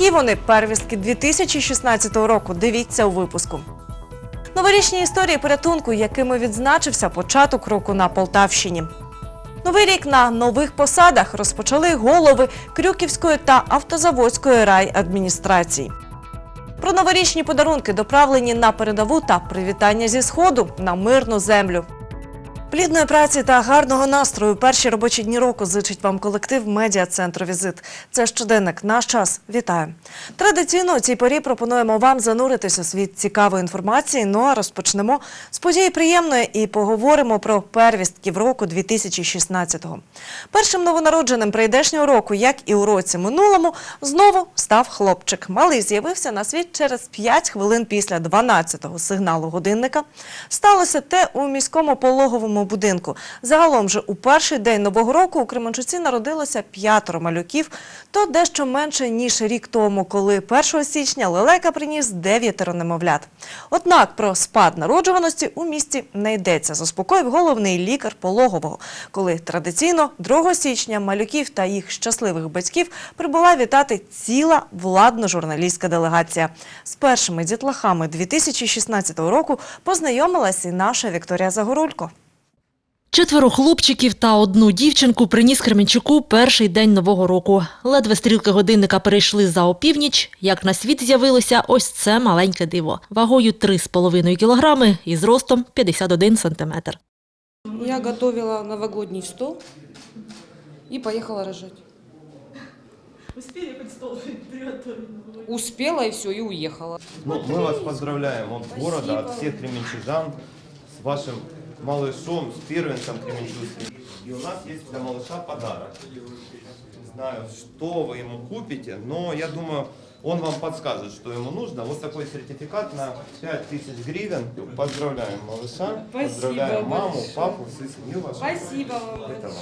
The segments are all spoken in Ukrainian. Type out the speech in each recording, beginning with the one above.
Які вони первістки 2016 року? Дивіться у випуску. Новорічні історії порятунку, якими відзначився початок року на Полтавщині. Новий рік на нових посадах розпочали голови Крюківської та автозаводської райадміністрації. Про новорічні подарунки, доправлені на передову та привітання зі сходу на мирну землю. Плідної праці та гарного настрою. Перші робочі дні року зичить вам колектив медіа центру Візит. Це щоденник. Наш час. Вітаю. Традиційно у цій порі пропонуємо вам зануритись у світ цікавої інформації. Ну а розпочнемо з події приємної і поговоримо про первістків року 2016-го. Першим новонародженим прийдешнього року, як і у році минулому, знову став хлопчик. Малий з'явився на світ через 5 хвилин після 12-го сигналу годинника. Сталося те у міському пологовому будинку. Загалом же у перший день нового року у Кременчуці народилося п'ятеро малюків, то дещо менше ніж рік тому, коли 1 січня лелека приніс дев'ятеро немовлят. Однак про спад народжуваності у місті не йдеться. Заспокоїв головний лікар пологового, коли традиційно 2 січня малюків та їх щасливих батьків прибула вітати ціла владно-журналістська делегація. З першими дітлахами 2016 року познайомилась і наша Вікторія Загорулько. Четверо хлопчиків та одну дівчинку приніс Кременчуку перший день нового року. Ледве стрілки годинника перейшли за опівніч, як на світ з'явилося ось це маленьке диво. Вагою 3,5 кілограми і зростом 51 сантиметр. Я готовила новогодний стол и поехала рожать. Успели хоть стол приготовить? Успела и все, и уехала. Ну, мы вас поздравляем от города, от всех кременчужан с вашим малышом, с первенцем кременчужским. И у нас есть для малыша подарок. Не знаю, что вы ему купите, но я думаю, он вам подскажет, что ему нужно. Вот такой сертификат на 5000 гривен. Поздравляем малыша, поздравляем маму, папу, всю семью вашу. Спасибо вам Это вам.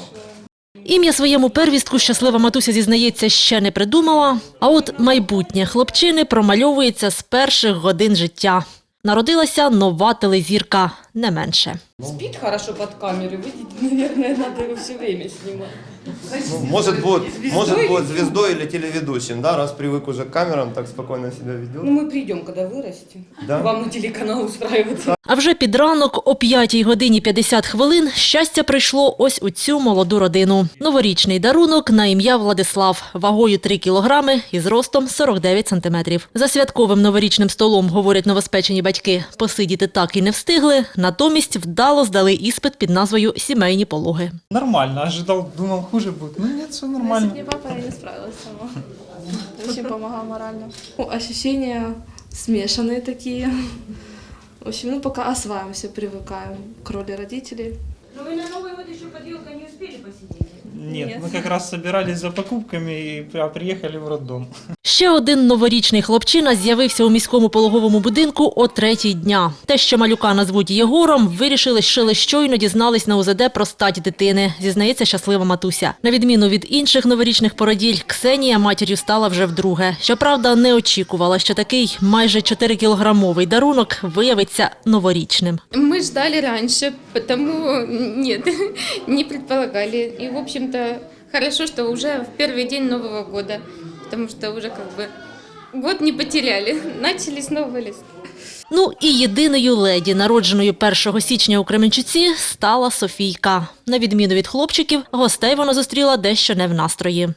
Ім'я своєму первістку щаслива матуся зізнається, ще не придумала. А от майбутнє хлопчини промальовується з перших годин життя. Народилася нова телезірка, не менше. Спит хорошо під камерою, Видите, мабуть, треба все время снимать. Ну, может, будет, может будет звездой или телеведущим, да, раз привык уже к камерам, так спокойно себя ведет. Ну, мы придем, когда вырастем. Да? Вам на телеканал устраиваться. А вже під ранок о 5 годині 50 хвилин щастя прийшло ось у цю молоду родину. Новорічний дарунок на ім'я Владислав, вагою 3 кілограми і зростом 49 сантиметрів. За святковим новорічним столом, говорять новоспечені батьки, посидіти так і не встигли, натомість вдало здали іспит під назвою «Сімейні пологи». Нормально, ожидал, думал, хуже будет. Ну нет, все нормально. Если бы не папа, я не справилась сама. Очень помогал морально. Ну, ощущения смешанные такие. В общем, ну пока осваиваемся, привыкаем к роли родителей. Но вы на Новый год еще под елкой не успели посидеть? Нет, Нет. мы как раз собирались за покупками и а приехали в роддом. Ще один новорічний хлопчина з'явився у міському пологовому будинку о третій дня. Те, що малюка назвуть Єгором, вирішили, що лише щойно дізнались на УЗД про стать дитини, зізнається щаслива матуся. На відміну від інших новорічних породіль, Ксенія матір'ю стала вже вдруге. Щоправда, не очікувала, що такий майже 4-кілограмовий дарунок виявиться новорічним. Мы ждали раньше, потому нет, не предполагали. И, в общем-то, хорошо, что уже в первый день Нового года, потому что уже как бы год не потеряли, начали с нового листа. Ну і єдиною леді, народженою 1 січня у Кременчуці, стала Софійка. На відміну від хлопчиків, гостей вона зустріла дещо не в настрої.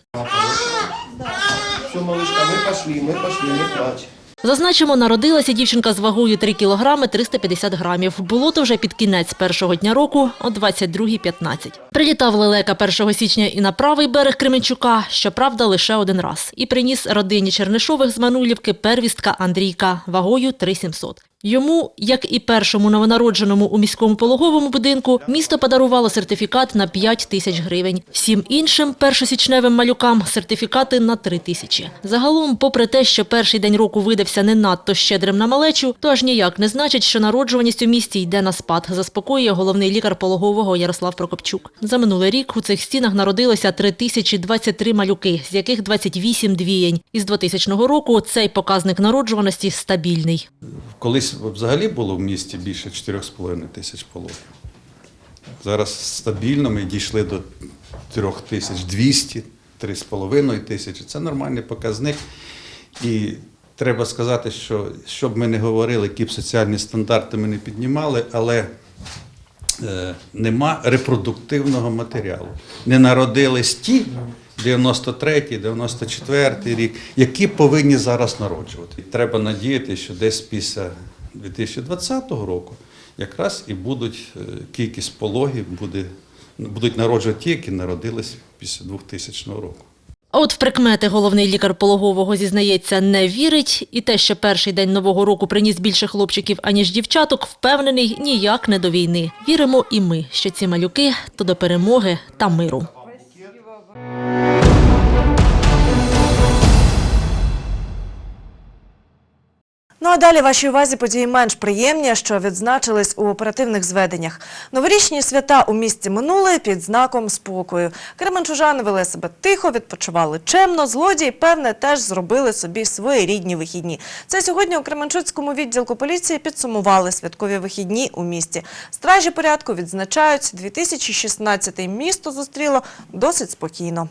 Все, малышка, мы пошли, мы пошли, не плачь. Зазначимо, народилася дівчинка з вагою 3 кілограми 350 грамів. Було то вже під кінець першого дня року о 22.15. Прилітав лелека 1 січня і на правий берег Кременчука, щоправда, лише один раз. І приніс родині Чернишових з Манулівки первістка Андрійка вагою 3700. Йому, як і першому новонародженому у міському пологовому будинку, місто подарувало сертифікат на 5 тисяч гривень. Всім іншим першосічневим малюкам сертифікати на 3 тисячі. Загалом, попри те, що перший день року видався не надто щедрим на малечу, то аж ніяк не значить, що народжуваність у місті йде на спад, заспокоює головний лікар пологового Ярослав Прокопчук. За минулий рік у цих стінах народилося 3023 малюки, з яких 28 двієнь. Із 2000 року цей показник народжуваності стабільний. Колись взагалі було в місті більше 4,5 тисяч пологів. Зараз стабільно ми дійшли до 3200, 3,5 тисячі. Це нормальний показник. І треба сказати, що щоб ми не говорили, які б соціальні стандарти ми не піднімали, але е, нема репродуктивного матеріалу. Не народились ті 93-й, 94-й рік, які повинні зараз народжувати. Треба надіяти, що десь після 2020 року якраз і будуть е, кількість пологів буде, будуть народжувати ті, які народились після 2000 року. А от в прикмети головний лікар пологового зізнається, не вірить, і те, що перший день нового року приніс більше хлопчиків, аніж дівчаток, впевнений ніяк не до війни. Віримо і ми, що ці малюки то до перемоги та миру. Ну а далі вашій увазі події менш приємні, що відзначились у оперативних зведеннях. Новорічні свята у місті минули під знаком спокою. Кременчужани вели себе тихо, відпочивали чемно. Злодії, певне, теж зробили собі свої рідні вихідні. Це сьогодні у Кременчуцькому відділку поліції підсумували святкові вихідні у місті. Стражі порядку відзначають 2016 місто зустріло досить спокійно.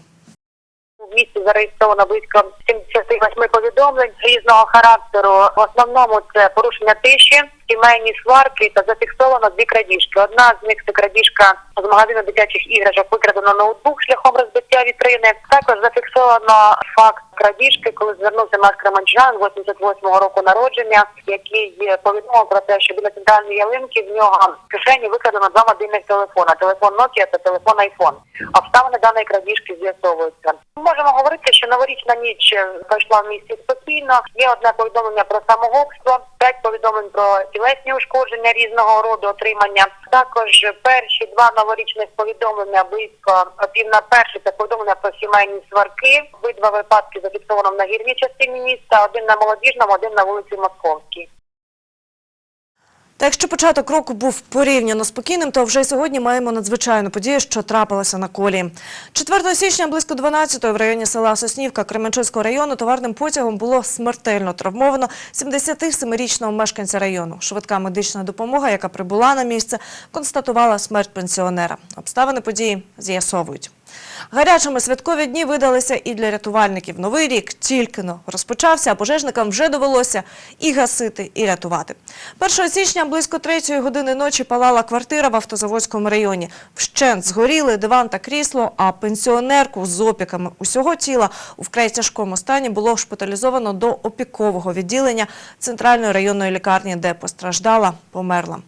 В місті зареєстровано близько 78 повідомлень різного характеру. В основному це порушення тиші, сімейні сварки та зафіксовано дві крадіжки. Одна з них це крадіжка з магазину дитячих іграшок, викрадено ноутбук шляхом розбиття вітрини. Також зафіксовано факт крадіжки, коли звернувся наш Кременчан 88-го року народження, який повідомив про те, що біля центральної ялинки в нього в кишені викрадено два мобільних телефона: телефон Nokia та телефон iPhone. Обставини даної крадіжки з'ясовуються. Можемо говорити, що новорічна ніч пройшла в місті спокійно. Є одне повідомлення про самогубство, п'ять повідомлень про тілесні ушкодження різного роду отримання. Також перші два новорічних повідомлення близько пів на перше це повідомлення про сімейні сварки. Обидва випадки зафіксовано в нагірній частині міста, один на молодіжному, один на вулиці Московській. Та якщо початок року був порівняно спокійним, то вже сьогодні маємо надзвичайну подію, що трапилася на колії. 4 січня близько 12-ї в районі села Соснівка Кременчуцького району товарним потягом було смертельно травмовано 77-річного мешканця району. Швидка медична допомога, яка прибула на місце, констатувала смерть пенсіонера. Обставини події з'ясовують. Гарячими святкові дні видалися і для рятувальників. Новий рік тільки но розпочався, а пожежникам вже довелося і гасити, і рятувати. 1 січня близько 3 години ночі палала квартира в автозаводському районі. Вщент згоріли диван та крісло, а пенсіонерку з опіками усього тіла у вкрай тяжкому стані було шпиталізовано до опікового відділення Центральної районної лікарні, де постраждала, померла.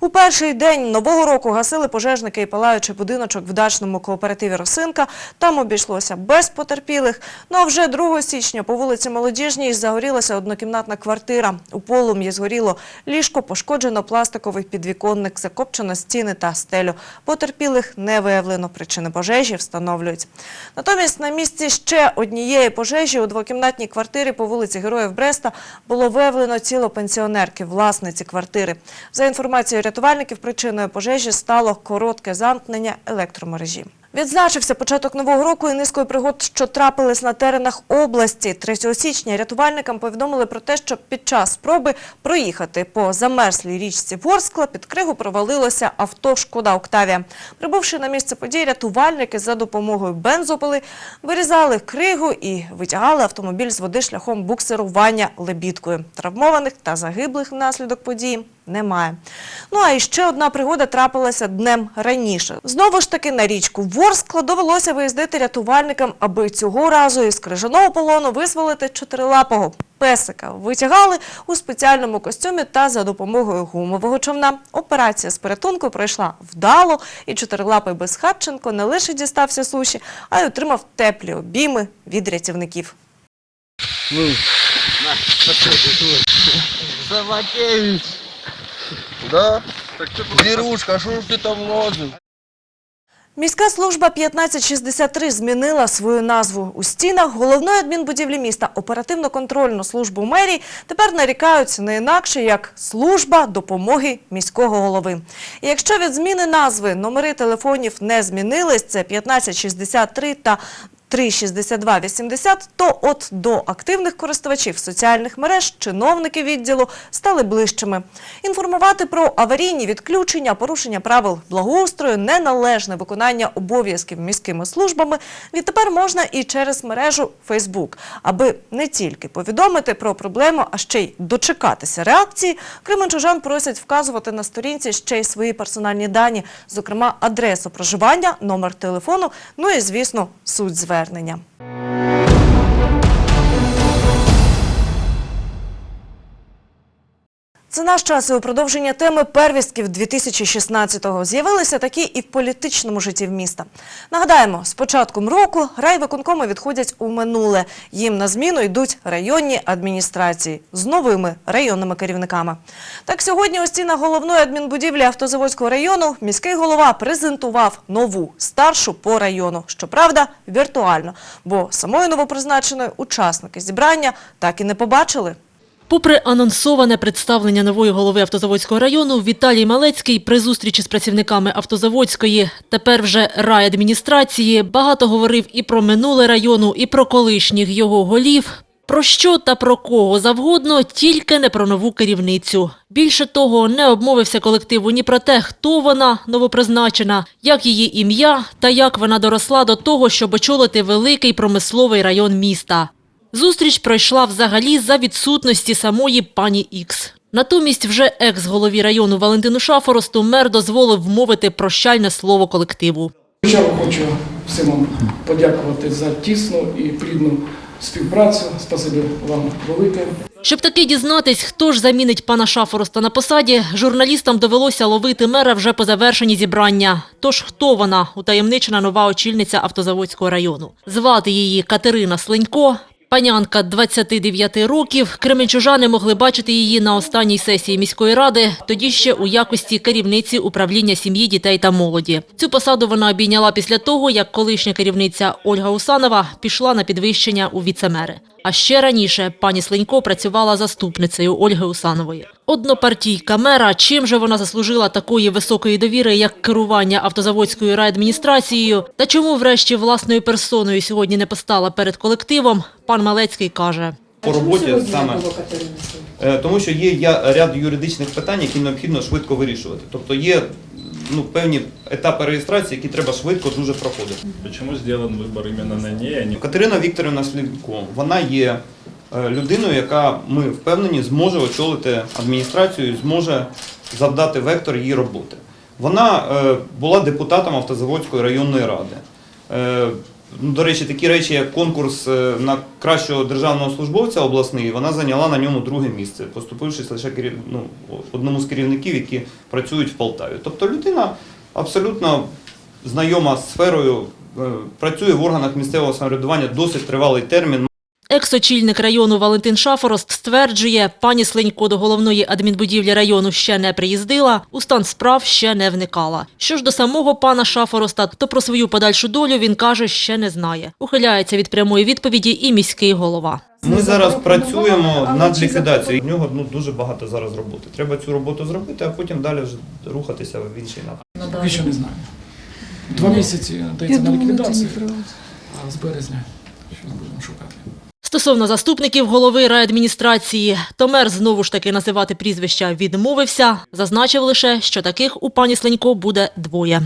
У перший день нового року гасили пожежники і палаючий будиночок в дачному кооперативі «Росинка». Там обійшлося без потерпілих. Ну а вже 2 січня по вулиці Молодіжній загорілася однокімнатна квартира. У полум'ї згоріло ліжко, пошкоджено пластиковий підвіконник, закопчено стіни та стелю. Потерпілих не виявлено. Причини пожежі встановлюють. Натомість на місці ще однієї пожежі у двокімнатній квартирі по вулиці Героїв Бреста було виявлено тіло пенсіонерки, власниці квартири. За інформацією рятувальників, причиною пожежі стало коротке замкнення електромережі. Відзначився початок нового року і низкою пригод, що трапились на теренах області. 3 січня рятувальникам повідомили про те, що під час спроби проїхати по замерзлій річці Ворскла під кригу провалилося авто «Шкода Октавія». Прибувши на місце події, рятувальники за допомогою бензопили вирізали кригу і витягали автомобіль з води шляхом буксирування лебідкою. Травмованих та загиблих внаслідок події немає. Ну а іще одна пригода трапилася днем раніше. Знову ж таки на річку Ворскла довелося виїздити рятувальникам, аби цього разу із крижаного полону визволити чотирилапого песика. Витягали у спеціальному костюмі та за допомогою гумового човна. Операція з порятунку пройшла вдало, і чотирилапий безхатченко не лише дістався суші, а й отримав теплі обійми від рятівників. Заводевич. Да? Вірушка, що ж ти там лозив? Міська служба 1563 змінила свою назву. У стінах головної адмінбудівлі міста оперативно-контрольну службу мерії тепер нарікають не інакше, як служба допомоги міського голови. І якщо від зміни назви номери телефонів не змінились, це 1563 та 36280, то от до активних користувачів соціальних мереж чиновники відділу стали ближчими. Інформувати про аварійні відключення, порушення правил благоустрою, неналежне виконання обов'язків міськими службами відтепер можна і через мережу Facebook. Аби не тільки повідомити про проблему, а ще й дочекатися реакції, кременчужан просять вказувати на сторінці ще й свої персональні дані, зокрема адресу проживання, номер телефону, ну і, звісно, суть звернення повернення. Це наш час і у продовження теми первістків 2016-го. З'явилися такі і в політичному житті міста. Нагадаємо, з початком року райвиконкоми відходять у минуле. Їм на зміну йдуть районні адміністрації з новими районними керівниками. Так сьогодні у стінах головної адмінбудівлі Автозаводського району міський голова презентував нову, старшу по району. Щоправда, віртуально, бо самої новопризначеної учасники зібрання так і не побачили. Попри анонсоване представлення нової голови Автозаводського району, Віталій Малецький при зустрічі з працівниками Автозаводської, тепер вже райадміністрації, багато говорив і про минуле району, і про колишніх його голів. Про що та про кого завгодно, тільки не про нову керівницю. Більше того, не обмовився колективу ні про те, хто вона новопризначена, як її ім'я та як вона доросла до того, щоб очолити великий промисловий район міста. Зустріч пройшла взагалі за відсутності самої пані Ікс. Натомість вже екс-голові району Валентину Шафоросту мер дозволив вмовити прощальне слово колективу. Спочатку хочу всім вам подякувати за тісну і плідну співпрацю. Спасибі вам велике. Щоб таки дізнатись, хто ж замінить пана Шафороста на посаді, журналістам довелося ловити мера вже по завершенні зібрання. Тож хто вона, утаємничена нова очільниця Автозаводського району? Звати її Катерина Сленько. Панянка 29 років. Кременчужани могли бачити її на останній сесії міської ради, тоді ще у якості керівниці управління сім'ї, дітей та молоді. Цю посаду вона обійняла після того, як колишня керівниця Ольга Усанова пішла на підвищення у віцемери. А ще раніше пані Сленько працювала заступницею Ольги Усанової. Однопартійка мера, чим же вона заслужила такої високої довіри, як керування автозаводською райадміністрацією, та чому врешті власною персоною сьогодні не постала перед колективом, пан Малецький каже. По роботі саме Е, тому, що є я- ряд юридичних питань, які необхідно швидко вирішувати. Тобто є ну, певні етапи реєстрації, які треба швидко дуже проходити. Чому зроблений вибір іменно на неї? Катерина Вікторівна Слідко, вона є е, людиною, яка ми впевнені зможе очолити адміністрацію і зможе завдати вектор її роботи. Вона е, була депутатом Автозаводської районної ради. Ну, До речі, такі речі, як конкурс е, на кращого державного службовця обласний, вона зайняла на ньому друге місце, поступившись лише ну, одному з керівників, які працюють в Полтаві. Тобто людина абсолютно знайома з сферою, е, працює в органах місцевого самоврядування досить тривалий термін. Екс-очільник району Валентин Шафорост стверджує, пані Сленько до головної адмінбудівлі району ще не приїздила, у стан справ ще не вникала. Що ж до самого пана Шафороста, то про свою подальшу долю він каже, ще не знає. Ухиляється від прямої відповіді і міський голова. Ми зараз працюємо над ліквідацією. В нього ну, дуже багато зараз роботи. Треба цю роботу зробити, а потім далі вже рухатися в інший напрямок. Поки що не знаю. Два місяці дається на ліквідацію, а з березня щось будемо шукати. Стосовно заступників голови райадміністрації, то мер знову ж таки називати прізвища відмовився, зазначив лише, що таких у пані Сленько буде двоє.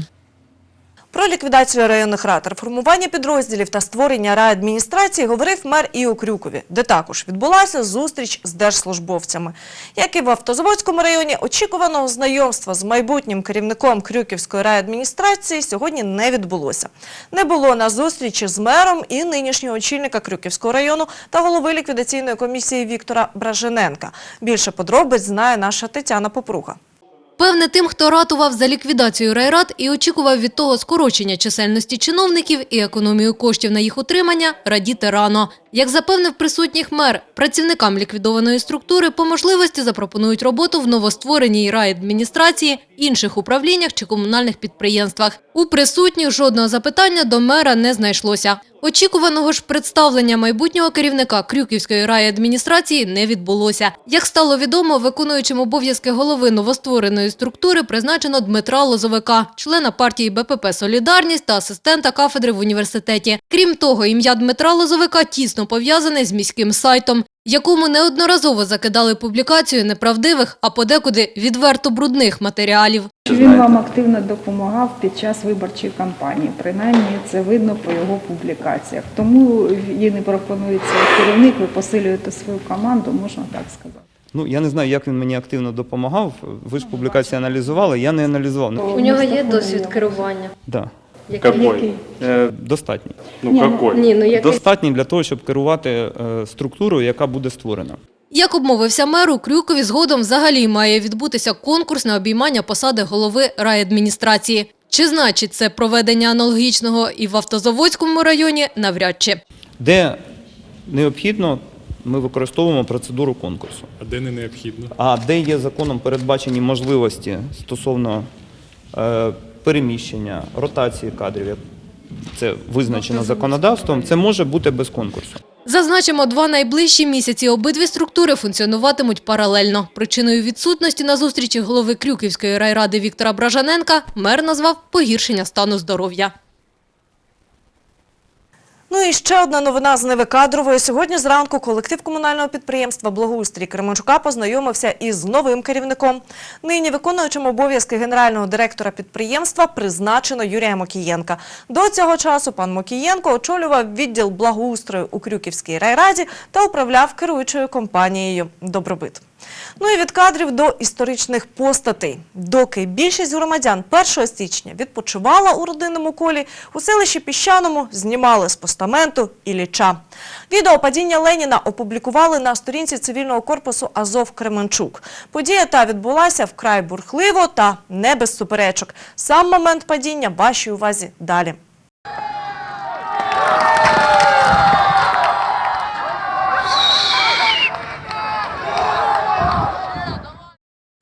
Про ліквідацію районних рад, реформування підрозділів та створення райадміністрації говорив мер і у Крюкові, де також відбулася зустріч з держслужбовцями. Як і в Автозаводському районі, очікуваного знайомства з майбутнім керівником Крюківської райадміністрації сьогодні не відбулося. Не було на зустрічі з мером і нинішнього очільника Крюківського району та голови ліквідаційної комісії Віктора Бражененка. Більше подробиць знає наша Тетяна Попруга. Певне, тим, хто ратував за ліквідацію райрад і очікував від того скорочення чисельності чиновників і економію коштів на їх утримання, радіти рано. Як запевнив присутніх мер, працівникам ліквідованої структури по можливості запропонують роботу в новоствореній райадміністрації, інших управліннях чи комунальних підприємствах. У присутніх жодного запитання до мера не знайшлося. Очікуваного ж представлення майбутнього керівника Крюківської райадміністрації не відбулося. Як стало відомо, виконуючим обов'язки голови новоствореної структури призначено Дмитра Лозовика, члена партії БПП «Солідарність» та асистента кафедри в університеті. Крім того, ім'я Дмитра Лозовика тісно пов'язане з міським сайтом, якому неодноразово закидали публікацію неправдивих, а подекуди відверто брудних матеріалів. Він вам активно допомагав під час виборчої кампанії. Принаймні це видно по його публікаціях. Тому їй пропонується керівник, ви посилюєте свою команду, можна так сказати. Ну, я не знаю, як він мені активно допомагав. Ви ж публікації аналізували, я не аналізував. У нього є досвід керування. да. Який? Е, достатній. Ну, Ні, ну, какой? ні, ну, який? Достатній для того, щоб керувати е, структурою, яка буде створена. Як обмовився мер, у Крюкові згодом взагалі має відбутися конкурс на обіймання посади голови райадміністрації. Чи значить це проведення аналогічного і в Автозаводському районі, навряд чи. Де необхідно, ми використовуємо процедуру конкурсу. А де не необхідно? А де є законом передбачені можливості стосовно е, переміщення, ротації кадрів, як це визначено законодавством, це може бути без конкурсу. Зазначимо, два найближчі місяці обидві структури функціонуватимуть паралельно. Причиною відсутності на зустрічі голови Крюківської райради Віктора Бражаненка мер назвав погіршення стану здоров'я. Ну і ще одна новина з Неви Кадрової. Сьогодні зранку колектив комунального підприємства «Благоустрій» Кременчука познайомився із новим керівником. Нині виконуючим обов'язки генерального директора підприємства призначено Юрія Мокієнка. До цього часу пан Мокієнко очолював відділ благоустрою у Крюківській райраді та управляв керуючою компанією «Добробит». Ну і від кадрів до історичних постатей. Доки більшість громадян 1 січня відпочивала у родинному колі, у селищі Піщаному знімали з постаменту Ілліча. Відео падіння Леніна опублікували на сторінці цивільного корпусу Азов Кременчук. Подія та відбулася вкрай бурхливо та не без суперечок. Сам момент падіння вашій увазі далі.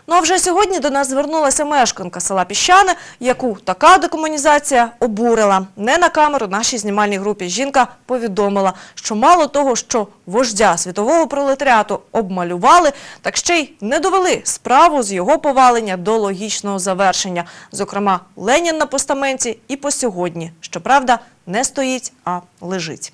Ну а вже сьогодні до нас звернулася мешканка села Піщани, яку така декомунізація обурила. Не на камеру нашій знімальній групі жінка повідомила, що мало того, що вождя світового пролетаріату обмалювали, так ще й не довели справу з його повалення до логічного завершення. Зокрема, Ленін на постаменті і по сьогодні, щоправда, не стоїть, а лежить.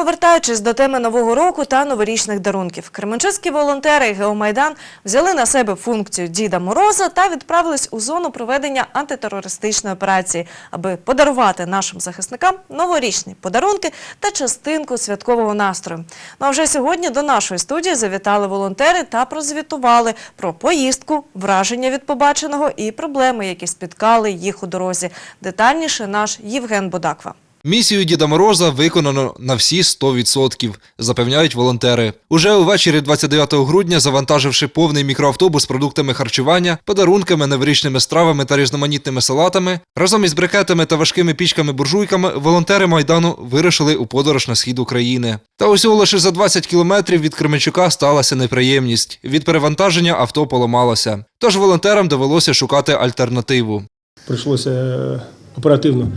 Повертаючись до теми нового року та новорічних дарунків, кременчуцькі волонтери Геомайдан взяли на себе функцію Діда Мороза та відправились у зону проведення антитерористичної операції, аби подарувати нашим захисникам новорічні подарунки та частинку святкового настрою. Ну а вже сьогодні до нашої студії завітали волонтери та прозвітували про поїздку, враження від побаченого і проблеми, які спіткали їх у дорозі. Детальніше наш Євген Бодаква. Місію Діда Мороза виконано на всі 100%, запевняють волонтери. Уже увечері 29 грудня, завантаживши повний мікроавтобус продуктами харчування, подарунками, новорічними стравами та різноманітними салатами, разом із брикетами та важкими пічками-буржуйками, волонтери Майдану вирушили у подорож на схід України. Та усього лише за 20 кілометрів від Кременчука сталася неприємність. Від перевантаження авто поламалося. Тож волонтерам довелося шукати альтернативу. Прийшлося е, оперативно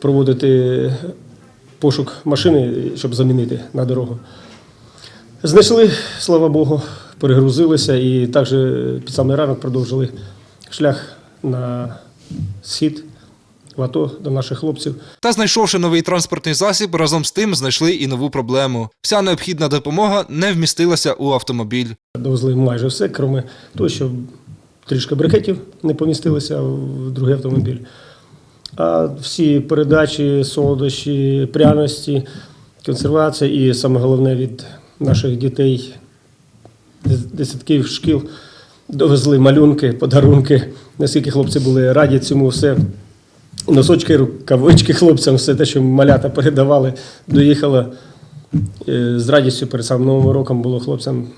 проводити пошук машини, щоб замінити на дорогу. Знайшли, слава Богу, перегрузилися і також під самий ранок продовжили шлях на схід в АТО до наших хлопців. Та знайшовши новий транспортний засіб, разом з тим знайшли і нову проблему. Вся необхідна допомога не вмістилася у автомобіль. Довезли майже все, крім того, що трішки брикетів не помістилося в другий автомобіль. А всі передачі, солодощі, пряності, консервація і саме головне від наших дітей, дес- десятків шкіл, довезли малюнки, подарунки. Наскільки хлопці були раді цьому все. Носочки, рукавички хлопцям, все те, що малята передавали, доїхало е, з радістю перед самим Новим роком було хлопцям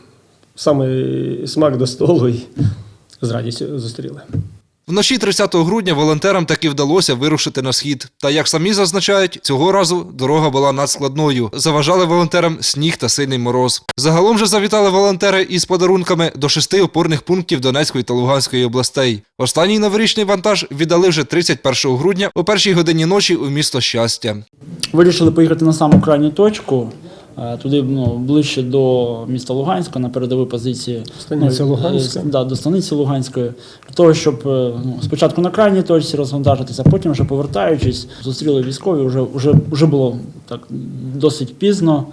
саме смак до столу і з радістю зустріли. Вночі 30 грудня волонтерам таки вдалося вирушити на схід. Та як самі зазначають, цього разу дорога була надскладною. Заважали волонтерам сніг та сильний мороз. Загалом же завітали волонтери із подарунками до шести опорних пунктів Донецької та Луганської областей. Останній новорічний вантаж віддали вже 31 грудня о першій годині ночі у місто щастя. Вирішили поїхати на саму крайню точку, туди ну, ближче до міста Луганська на передовій позиції. Станиця ну, Луганська. е, Да, до станиці Луганської. Для того, щоб е, ну, спочатку на крайній точці розвантажитися, а потім вже повертаючись, зустріли військові, вже, вже, вже було так досить пізно.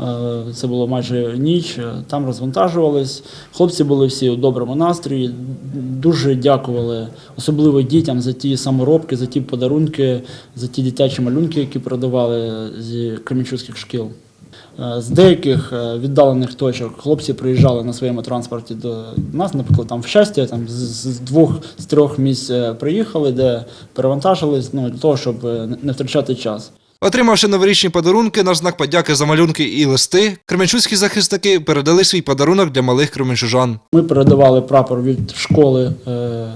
Е, Це було майже ніч. е, Там розвантажувались. Хлопці були всі у доброму настрої. Дуже дякували, особливо дітям за ті саморобки, за ті подарунки, за ті дитячі малюнки, які продавали зі кремінчуцьких шкіл. Е, З деяких е, віддалених точок хлопці приїжджали на своєму транспорті до нас, наприклад, там в щастя, там з- двох з трьох місць е, приїхали, де перевантажились, ну для того, щоб не- втрачати час. Отримавши новорічні подарунки на знак подяки за малюнки і листи, кременчуцькі захисники передали свій подарунок для малих кременчужан. Ми передавали прапор від школи е,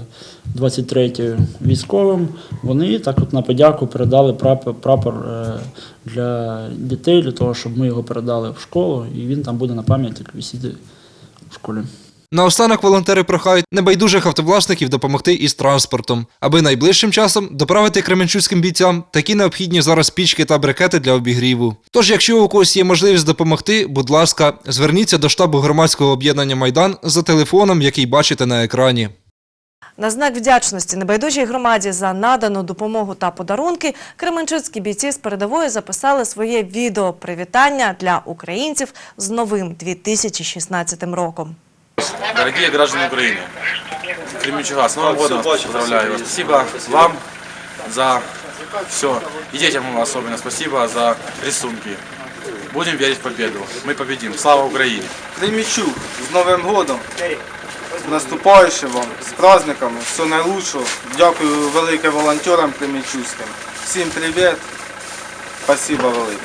23-ї військовим. Вони так от на подяку передали прапор, прапор для дітей, для того, щоб ми його передали в школу, і він там буде на пам'ять як висіти в школі. Наостанок волонтери прохають небайдужих автовласників допомогти із транспортом, аби найближчим часом доправити кременчуцьким бійцям такі необхідні зараз пічки та брикети для обігріву. Тож, якщо у когось є можливість допомогти, будь ласка, зверніться до штабу громадського об'єднання Майдан за телефоном, який бачите на екрані. На знак вдячності небайдужій громаді за надану допомогу та подарунки кременчуцькі бійці з передової записали своє відео привітання для українців з новим 2016 роком. Дорогие граждане Украины, Кременчуга, с Новым годом вас поздравляю вас. Спасибо вам за все. И детям особенно спасибо за рисунки. Будем верить в победу. Мы победим. Слава Украине! Кремічук, з Новим годом, з наступаючим вам, з праздниками, все найлучшого. Дякую велике волонтерам кремічуським. Всім привіт, спасибо велике.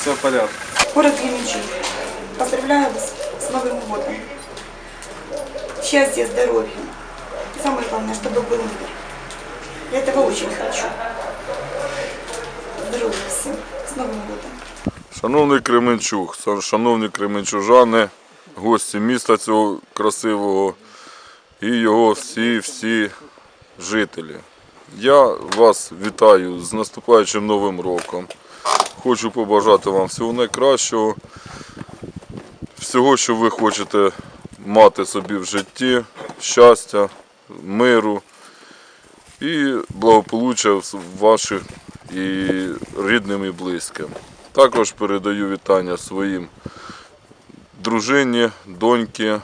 Все в порядку. Город Кременчуг. Поздравляю вас с Новым годом. Счастья, здоровья. Самое главное, чтобы был мир. Я этого очень хочу. Здоровья всем. С Новым годом. Шановний Кременчуг, шановні кременчужани, гості міста цього красивого і його всі-всі жителі. Я вас вітаю з наступаючим новим роком. Хочу побажати вам всього найкращого, всього, що ви хочете мати собі в житті, щастя, миру і благополуччя ваших і рідним і близьким. Також передаю вітання своїм дружині, доньки,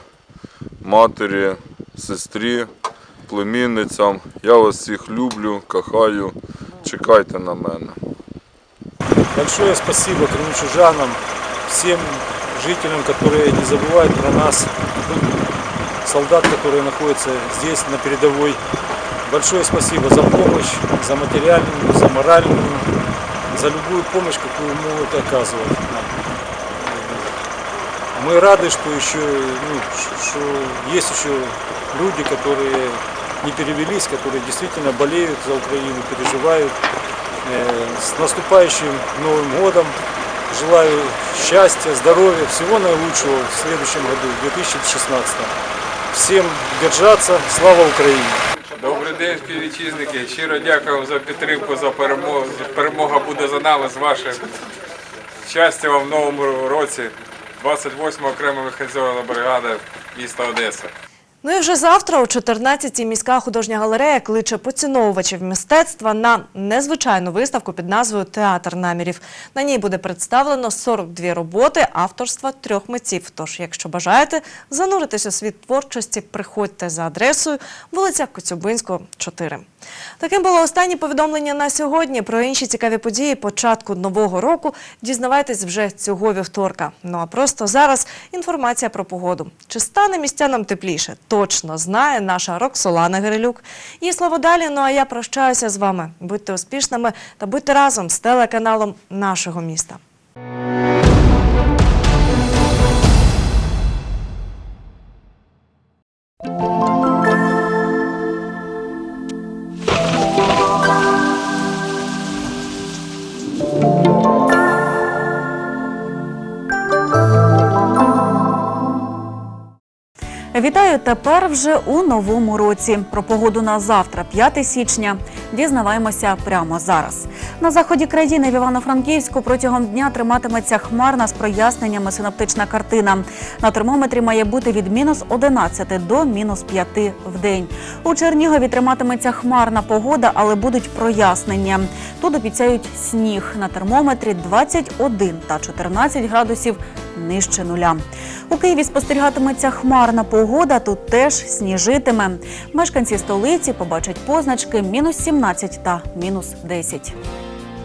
матері, сестрі, племінницям. Я вас всіх люблю, кохаю. Чекайте на мене. Большое спасибо кременчужанам, всем жителям, которые не забывают про нас, солдат, которые находятся здесь, на передовой. Большое спасибо за помощь, за материальную, за моральную, за любую помощь, какую могут оказывать нам. Мы рады, что еще, ну, ш- что есть еще люди, которые не перевелись, которые действительно болеют за Украину, переживают. Э, С наступающим Новым годом! Желаю счастья, здоровья, всего наилучшего в следующем году, в 2016. Всем держаться, слава Украине! Добрий день, співвітчизники. Щиро дякую вам за підтримку, за перемогу. Перемога буде за нами з вашим. Щастя вам в новому році. 28 окрема механізована бригада міста Одеса. Ну і вже завтра о 14-й міська художня галерея кличе поціновувачів мистецтва на незвичайну виставку під назвою Театр намірів. На ній буде представлено 42 роботи авторства трьох митців. Тож, якщо бажаєте зануритись у світ творчості, приходьте за адресою вулиця Коцюбинського, 4. Таким було останнє повідомлення на сьогодні. Про інші цікаві події початку нового року дізнавайтесь вже цього вівторка. Ну а просто зараз інформація про погоду. Чи стане містянам тепліше? Точно знає наша Роксолана Гирилюк. Її слово далі. Ну а я прощаюся з вами. Будьте успішними та будьте разом з телеканалом нашого міста. Вітаю тепер вже у новому році. Про погоду на завтра, 5 січня, дізнаваємося прямо зараз. На заході країни в Івано-Франківську протягом дня триматиметься хмарна з проясненнями синоптична картина. На термометрі має бути від мінус 11 до мінус 5 в день. У Чернігові триматиметься хмарна погода, але будуть прояснення. Тут обіцяють сніг. На термометрі 21 та 14 градусів нижче нуля. У Києві спостерігатиметься хмарна погода, тут теж сніжитиме. Мешканці столиці побачать позначки мінус 17 та мінус 10.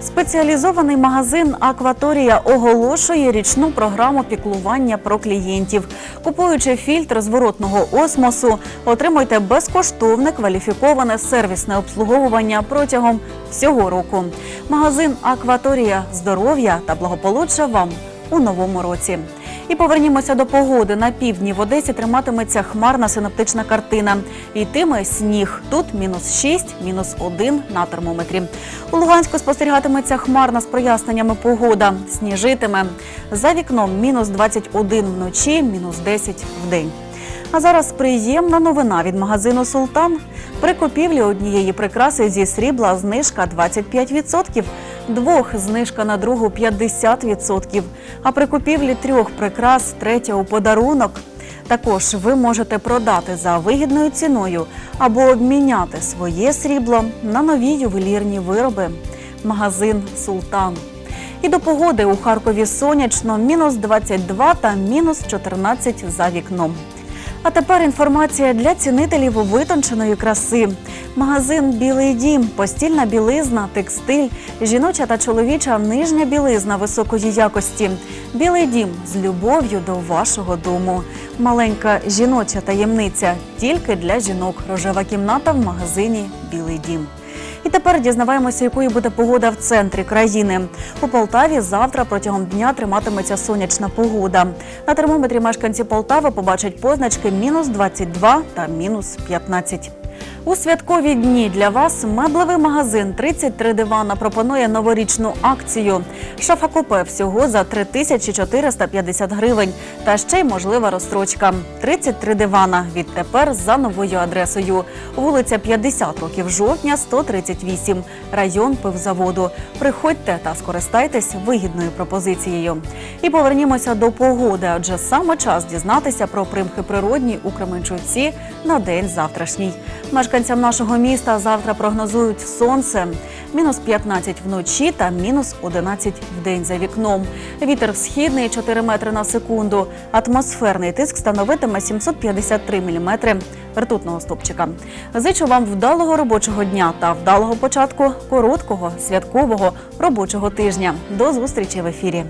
Спеціалізований магазин Акваторія оголошує річну програму піклування про клієнтів. Купуючи фільтр зворотного осмосу, отримуйте безкоштовне кваліфіковане сервісне обслуговування протягом всього року. Магазин Акваторія здоров'я та благополуччя вам у новому році. І повернімося до погоди. На півдні в Одесі триматиметься хмарна синоптична картина. Йтиме сніг. Тут мінус 6, мінус 1 на термометрі. У Луганську спостерігатиметься хмарна з проясненнями погода. Сніжитиме. За вікном мінус 21 вночі, мінус 10 в день. А зараз приємна новина від магазину Султан. При купівлі однієї прикраси зі срібла знижка 25%, двох знижка на другу 50%, а при купівлі трьох прикрас третя у подарунок. Також ви можете продати за вигідною ціною або обміняти своє срібло на нові ювелірні вироби. Магазин Султан. І до погоди у Харкові сонячно мінус 22 та мінус 14 за вікном. А тепер інформація для цінителів витонченої краси. Магазин Білий дім, постільна білизна, текстиль, жіноча та чоловіча нижня білизна високої якості. Білий дім з любов'ю до вашого дому. Маленька жіноча таємниця тільки для жінок. Рожева кімната в магазині Білий дім. І тепер дізнаваємося, якою буде погода в центрі країни. У Полтаві завтра протягом дня триматиметься сонячна погода. На термометрі мешканці Полтави побачать позначки мінус 22 та мінус 15. У святкові дні для вас меблевий магазин 33 дивана пропонує новорічну акцію. Шафа купе всього за 3450 гривень. Та ще й можлива розстрочка. 33 дивана. Відтепер за новою адресою. Вулиця 50 років жовтня, 138. Район пивзаводу. Приходьте та скористайтесь вигідною пропозицією. І повернімося до погоди, адже саме час дізнатися про примхи природні у Кременчуці на день завтрашній. Мешканцям нашого міста завтра прогнозують сонце. Мінус 15 вночі та мінус 11 в день за вікном. Вітер східний 4 метри на секунду. Атмосферний тиск становитиме 753 міліметри ртутного стопчика. Зичу вам вдалого робочого дня та вдалого початку короткого святкового робочого тижня. До зустрічі в ефірі.